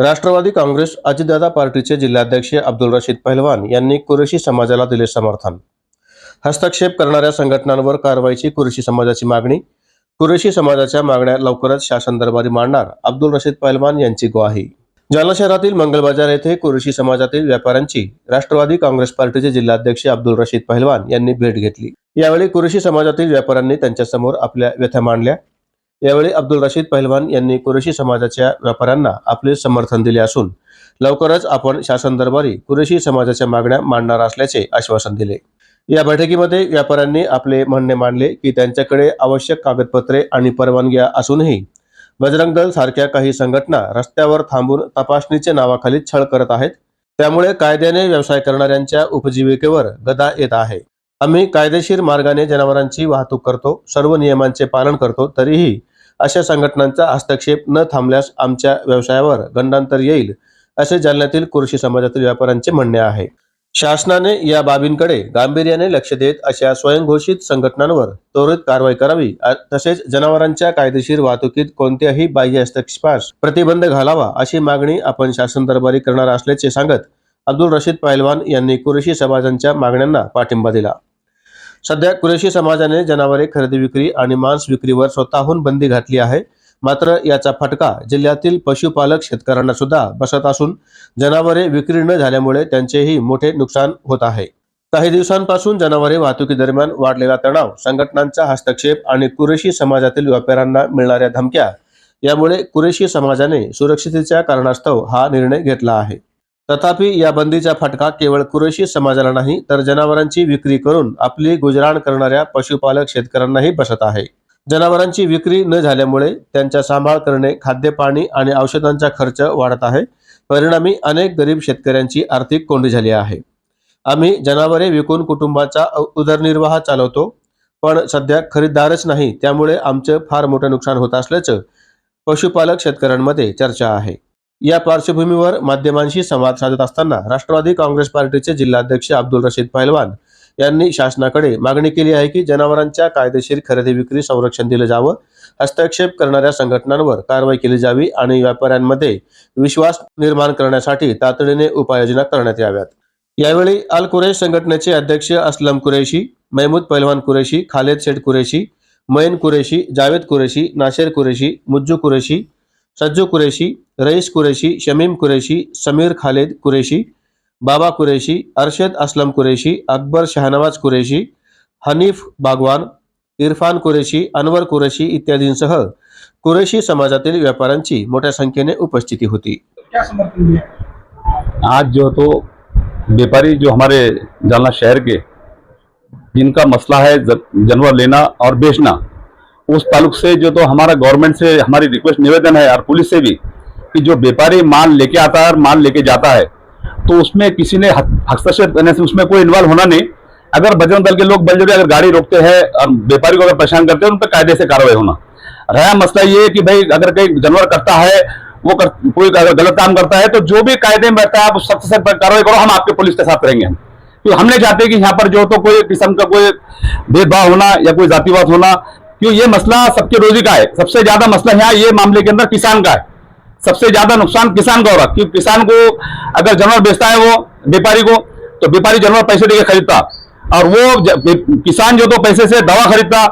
राष्ट्रवादी काँग्रेस अजितदादा पार्टीचे जिल्हाध्यक्ष अब्दुल रशीद पहलवान यांनी कुरेशी समाजाला दिले समर्थन. हस्तक्षेप करणाऱ्या संघटनांवर कारवाईची कुरेशी समाजाची मागणी. कुरेशी समाजाच्या मागण्या लवकरच शासन दरबारी मांडणार अब्दुल रशीद पहलवान यांची ग्वाही. जालना शहरातील मंगलबाजार येथे कुरेशी समाजातील व्यापाऱ्यांची राष्ट्रवादी काँग्रेस पार्टीचे जिल्हाध्यक्ष अब्दुल रशीद पहलवान यांनी भेट घेतली. यावेळी कुरेशी समाजातील व्यापाऱ्यांनी त्यांच्यासमोर आपल्या व्यथा मांडल्या. यावेळी अब्दुल रशीद पहलवान यांनी कुरेशी समाजाच्या व्यापाऱ्यांना आपले समर्थन दिले असून लवकरच आपण शासन दरबारी कुरेशी समाजाच्या मागण्या मांडणार असल्याचे आश्वासन दिले. या बैठकीमध्ये व्यापाऱ्यांनी आपले म्हणणे मांडले की त्यांच्याकडे आवश्यक कागदपत्रे आणि परवानग्या असूनही बजरंग दल सारख्या काही संघटना रस्त्यावर थांबून तपासणीच्या नावाखाली छळ करत आहेत. त्यामुळे कायद्याने व्यवसाय करणाऱ्यांच्या उपजीविकेवर गदा येत आहे. आम्ही कायदेशीर मार्गाने जनावरांची वाहतूक करतो सर्व नियमांचे पालन करतो तरीही अशा संघटनांचा हस्तक्षेप न थांबल्यास आमच्या व्यवसायावर गंडांतर येईल असे जालन्यातील कृषी समाजातील व्यापाऱ्यांचे म्हणणे आहे. शासनाने या बाबींकडे गांभीर्याने लक्ष देत अशा स्वयंघोषित संघटनांवर त्वरित कारवाई करावी तसेच जनावरांच्या कायदेशीर वाहतुकीत कोणत्याही बाह्य हस्तक्षेपास प्रतिबंध घालावा अशी मागणी आपण शासन दरबारी करणार असल्याचे सांगत अब्दुल रशीद पैलवान यांनी कुरेशी समाजांच्या मागण्यांना पाठिंबा दिला. सध्या कुरेशी समाजाने जनावरे खरेदी विक्री आणि मांस विक्रीवर स्वतःहून बंदी घातली आहे. मात्र याचा फटका जिल्ह्यातील पशुपालक शेतकऱ्यांना सुद्धा बसत असून जनावरे विक्री न झाल्यामुळे त्यांचेही मोठे नुकसान होत आहे. काही दिवसांपासून जनावरे वाहतुकीदरम्यान वाढलेला तणाव संघटनांचा हस्तक्षेप आणि कुरेशी समाजातील व्यापाऱ्यांना मिळणाऱ्या धमक्या यामुळे कुरेशी समाजाने सुरक्षितेच्या कारणास्तव हा निर्णय घेतला आहे. तथापि या बंदीचा फटका केवळ कुरेशी समाजाला नाही तर जनावरांची विक्री करून आपली गुजराण करणाऱ्या पशुपालक शेतकऱ्यांनाही बसत आहे. जनावरांची विक्री न झाल्यामुळे त्यांचा सांभाळ करणे खाद्यपाणी आणि औषधांचा खर्च वाढत आहे. परिणामी अनेक गरीब शेतकऱ्यांची आर्थिक कोंडी झाली आहे. आम्ही जनावरे विकून कुटुंबाचा उदरनिर्वाह चालवतो पण सध्या खरीदारच नाही त्यामुळे आमचं फार मोठं नुकसान होत असल्याचं पशुपालक शेतकऱ्यांमध्ये चर्चा आहे. या पार्श्वभूमीवर माध्यमांशी संवाद साधत असताना राष्ट्रवादी काँग्रेस पार्टीचे जिल्हाध्यक्ष अब्दुल रशीद पहलवान यांनी शासनाकडे मागणी केली आहे की जनावरांच्या कायदेशीर खरेदी विक्री संरक्षण दिलं जावं हस्तक्षेप करणाऱ्या संघटनांवर कारवाई केली जावी आणि व्यापाऱ्यांमध्ये विश्वास निर्माण करण्यासाठी तातडीने उपाययोजना करण्यात याव्यात. यावेळी अल कुरेश संघटनेचे अध्यक्ष असलम कुरेशी महमूद पहलवान कुरेशी खालेद शेठ कुरेशी मैन कुरेशी जावेद कुरेशी नाशेर कुरेशी मुज्जू कुरेशी सज्जू कुरेशी रईस कुरेशी शमीम कुरेशी समीर खालेद कुरेशी बाबा कुरेशी अरशद असलम कुरेशी अकबर शहनवाज कुरेशी हनीफ बागवान इरफान कुरेशी अनवर कुरेशी इत्यादींसह कुरेशी समाजातील व्यापाऱ्यांची मोठ्या संख्येने उपस्थिती होती. आज जो तो व्यापारी जो हमारे जालना शहर के जिनका मसला है जानवर लेना और बेचना उस ताल्लुक से जो तो हमारा गवर्नमेंट से हमारी रिक्वेस्ट निवेदन है और पुलिस से भी कि जो व्यापारी माल लेके आता है और माल लेके जाता है तो उसमें किसी ने हस्तक्षेप करने से उसमें कोई इन्वॉल्व होना नहीं। अगर बजरंग दल के लोग बलजोरी अगर गाड़ी रोकते हैं और व्यापारी को अगर परेशान करते हैं उन पर कायदे से कार्रवाई होना। रहा मसला ये कि भाई अगर कोई जानवर करता है वो कर, कोई अगर गलत काम करता है तो जो भी कायदे में रहता है आप सख्त से कार्रवाई करो हम आपके पुलिस के साथ रहेंगे हम। क्योंकि हम नहीं चाहते कि यहाँ पर जो तो कोई किस्म का कोई भेदभाव होना या कोई जातिवाद होना क्यों ये मसला सबके रोजी का है? सबसे ज़्यादा मसला यहाँ ये मामले के अंदर किसान का है। सबसे ज़्यादा नुकसान किसान का हो रहा क्योंकि किसान को अगर जानवर बेचता है वो व्यापारी को तो व्यापारी जानवर पैसे देके खरीदता। और वो किसान जो तो पैसे से दवा खरीदता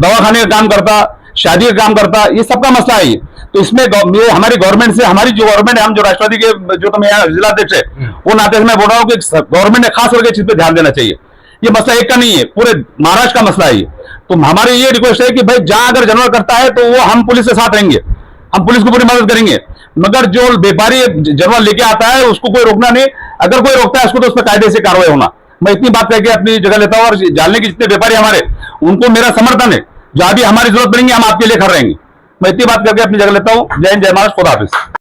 दवा खाने का काम करता शादी का काम करता ये सबका मसला है ये। तो इसमें ये हमारी गवर्नमेंट से हमारी जो गवर्नमेंट है हम जो राष्ट्रवादी के जो तो मैं यहाँ जिलाध्यक्ष है वो नाते से मैं बोल रहा हूँ कि गवर्नमेंट ने खास करके इस चीज़ पे ध्यान देना चाहिए। ये मसला एक का नहीं है पूरे महाराष्ट्र का मसला है ये। तो हमारी ये रिक्वेस्ट है कि भाई जहाँ अगर जानवर करता है तो वो हम पुलिस के साथ रहेंगे। हम पुलिस को पूरी मदद करेंगे। मगर जो व्यापारी जानवर लेके आता है, उसको कोई रोकना नहीं। अगर कोई रोकता है, उसको तो उस पर कायदे से कार्रवाई होना। मैं इतनी बात करके अपनी जगह लेता हूँ और जानने के जितने व्यापारी हमारे, उनको मेरा समर्थन है। जहाँ भी हमारी ज़रूरत पड़ेगी, हम आपके लिए खड़े रहेंगे। मैं इतनी बात करके अपनी जगह लेता हूँ। जय हिंद, जय महाराष्ट्र, खुदा हाफिज।